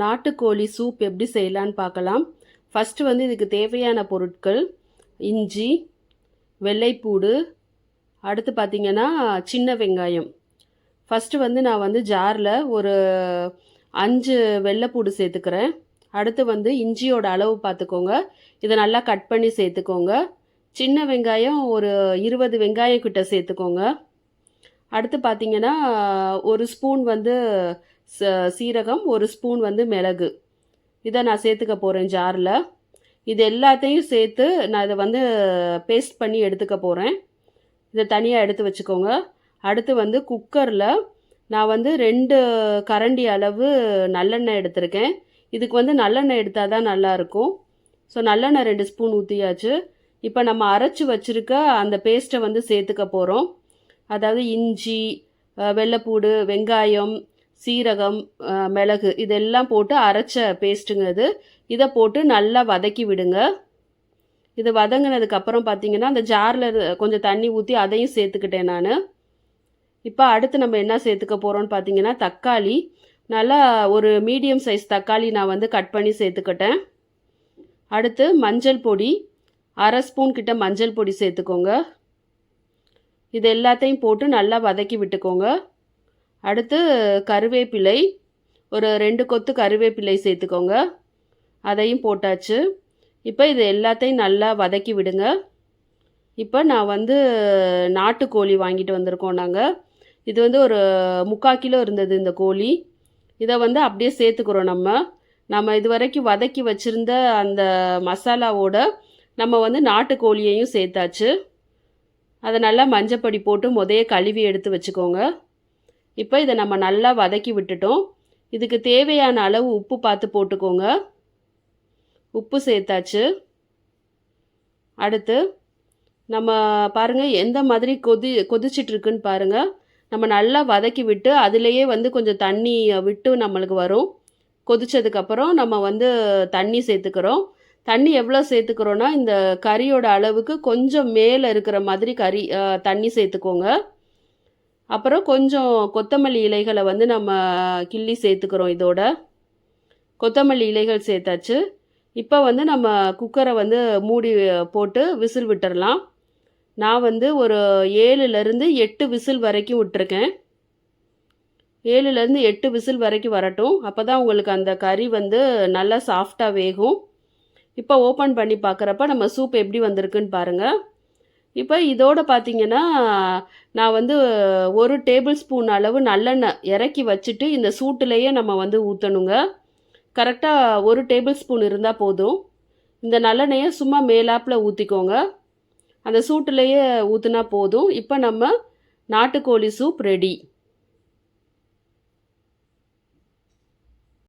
நாட்டுக்கோழி சூப் எப்படி செய்யலான்னு பார்க்கலாம். ஃபஸ்ட்டு வந்து இதுக்கு தேவையான பொருட்கள் இஞ்சி வெள்ளைப்பூடு அடுத்து பார்த்திங்கன்னா சின்ன வெங்காயம். ஃபஸ்ட்டு வந்து நான் வந்து ஜாரில் ஒரு அஞ்சு வெள்ளைப்பூடு சேர்த்துக்கிறேன். அடுத்து வந்து இஞ்சியோட அளவு பார்த்துக்கோங்க. இதை நல்லா கட் பண்ணி சேர்த்துக்கோங்க. சின்ன வெங்காயம் ஒரு இருபது வெங்காயம் கிட்ட சேர்த்துக்கோங்க. அடுத்து பார்த்தீங்கன்னா ஒரு ஸ்பூன் வந்து சீரகம் ஒரு ஸ்பூன் வந்து மிளகு. இதை நான் சேர்த்துக்க போகிறேன் ஜாரில். இது எல்லாத்தையும் சேர்த்து நான் இதை வந்து பேஸ்ட் பண்ணி எடுத்துக்க போகிறேன் இதை தனியாக எடுத்து வச்சுக்கோங்க. அடுத்து வந்து குக்கரில் நான் வந்து ரெண்டு கரண்டி அளவு நல்லெண்ணெய் எடுத்திருக்கேன். இதுக்கு வந்து நல்லெண்ணெய் எடுத்தால் தான் நல்லாயிருக்கும் ஸோ நல்லெண்ணெய் ரெண்டு ஸ்பூன் ஊற்றியாச்சு இப்போ நம்ம அரைச்சி வச்சுருக்க அந்த பேஸ்ட்டை வந்து சேர்த்துக்க போகிறோம் அதாவது இஞ்சி வெள்ளைப்பூடு வெங்காயம் சீரகம் மிளகு இதெல்லாம் போட்டு அரைச்ச பேஸ்ட்டுங்க இது இதை போட்டு நல்லா வதக்கி விடுங்க. இது வதங்கினதுக்கப்புறம் பார்த்தீங்கன்னா அந்த ஜாரில் கொஞ்சம் தண்ணி ஊற்றி அதையும் சேர்த்துக்கிட்டேன் நான். இப்போ அடுத்து நம்ம என்ன சேர்த்துக்க போகிறோம்னு பார்த்தீங்கன்னா தக்காளி. நல்லா ஒரு மீடியம் சைஸ் தக்காளி நான் வந்து கட் பண்ணி சேர்த்துக்கிட்டேன். அடுத்து மஞ்சள் பொடி. அரை ஸ்பூன் கிட்ட மஞ்சள் பொடி சேர்த்துக்கோங்க. இது எல்லாத்தையும் போட்டு நல்லா வதக்கி விட்டுக்கோங்க. அடுத்து கருவேப்பிலை. ஒரு ரெண்டு கொத்து கருவேப்பிலை சேர்த்துக்கோங்க. அதையும் போட்டாச்சு. இப்போ இது எல்லாத்தையும் நல்லா வதக்கி விடுங்க. இப்போ நான் வந்து நாட்டுக்கோழி வாங்கிட்டு வந்திருக்கோம் நாங்கள் இது வந்து ஒரு முக்கால் கிலோ இருந்தது இந்த கோழி. இதை வந்து அப்படியே சேர்த்துக்கிறோம் நம்ம. நம்ம இது வரைக்கும் வதக்கி வச்சுருந்த அந்த மசாலாவோட நம்ம வந்து நாட்டுக்கோழியையும் சேர்த்தாச்சு. அதை நல்லா மஞ்சப்பொடி போட்டு முதைய கழுவி எடுத்து வச்சுக்கோங்க. இப்போ இதை நம்ம நல்லா வதக்கி விட்டுட்டோம். இதுக்கு தேவையான அளவு உப்பு பார்த்து போட்டுக்கோங்க. உப்பு சேர்த்தாச்சு. அடுத்து நம்ம பாருங்கள் எந்த மாதிரி கொதி கொதிச்சிட்ருக்குன்னு பாருங்கள் நம்ம நல்லா வதக்கி விட்டு அதுலேயே வந்து கொஞ்சம் தண்ணி விட்டு நம்மளுக்கு வரும். கொதிச்சதுக்கப்புறம் நம்ம வந்து தண்ணி சேர்த்துக்கிறோம். தண்ணி எவ்வளோ சேர்த்துக்கிறோன்னா இந்த கறியோட அளவுக்கு கொஞ்சம் மேலே இருக்கிற மாதிரி கறி தண்ணி சேர்த்துக்கோங்க. அப்புறம் கொஞ்சம் கொத்தமல்லி இலைகளை வந்து நம்ம கிள்ளி சேர்த்துக்கிறோம் இதோட. கொத்தமல்லி இலைகள் சேர்த்தாச்சு. இப்போ வந்து நம்ம குக்கரை வந்து மூடி போட்டு விசில் விட்டுறலாம். நான் வந்து ஒரு ஏழுலேருந்து எட்டு விசில் வரைக்கும் விட்டுருக்கேன். ஏழுலேருந்து எட்டு விசில் வரைக்கும் வரட்டும். அப்போ தான் உங்களுக்கு அந்த கறி வந்து நல்லா சாஃப்டாக வேகும். இப்போ ஓப்பன் பண்ணி பார்க்குறப்ப நம்ம சூப் எப்படி வந்திருக்குன்னு பாருங்கள் இப்போ இதோட பார்த்தீங்கன்னா நான் வந்து ஒரு டேபிள் ஸ்பூன் அளவு நல்லெண்ணெய் இறக்கி வச்சுட்டு இந்த சூட்டுலேயே நம்ம வந்து ஊற்றணுங்க கரெக்டாக ஒரு டேபிள் ஸ்பூன் இருந்தால் போதும். இந்த நல்லெண்ணெயை சும்மா மேலாப்பில் ஊற்றிக்கோங்க அந்த சூட்டுலேயே ஊற்றுனா போதும். இப்போ நம்ம நாட்டுக்கோழி சூப் ரெடி.